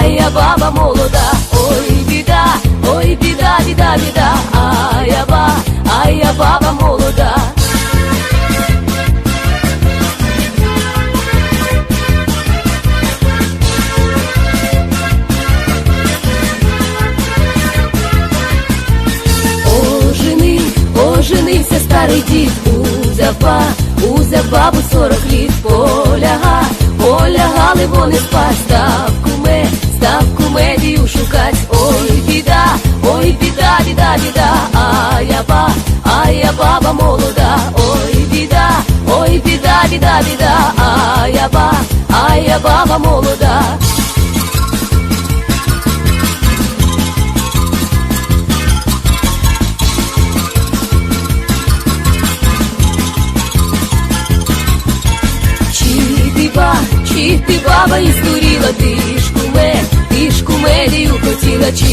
а я баба молода, ой біда, ой біда, біда, біда, а я ба, а я баба молода. Оженив, оженився старий дід, узяв ба, узяв бабу сорок літ, поляга, Полягали вони спать, став куме, став кумедію шукать, ой біда, ой біда, біда, біда, а я ба, а я баба молода, ой біда, ой біда, біда, біда, а я ба, а я баба молода. Чи ти баба і здуріла, ти ж куме, ти ж кумедію хотіла, чи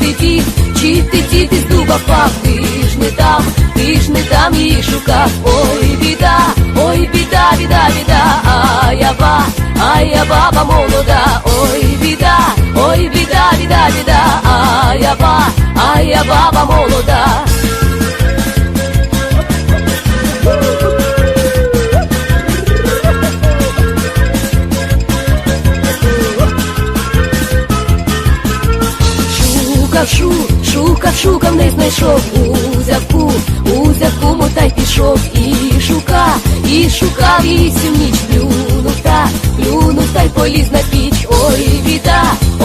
ти ті, чи ти ті, ти з дуба впав, ти ж не там, ти ж не там її шукав, ой біда, ой біда, біда, біда, а я ба, а я баба молода, ой біда, ой біда, біда, біда, а я ба, а я баба молода. Шукав, шу, шукав, шукав, не знайшов, узяв ку, узяв куму та пішов, і шукав, і шукав, і всю ніч плюнув та, плюнув та й поліз на піч, ой біда,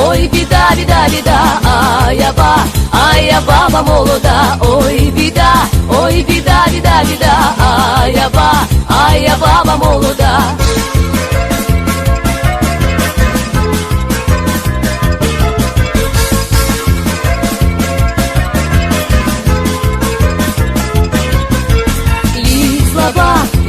ой біда, біда, біда, а я ба, а я баба молода, ой біда, ой біда, біда, біда, а я ба, а я баба молода.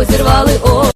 Розірвали, ой,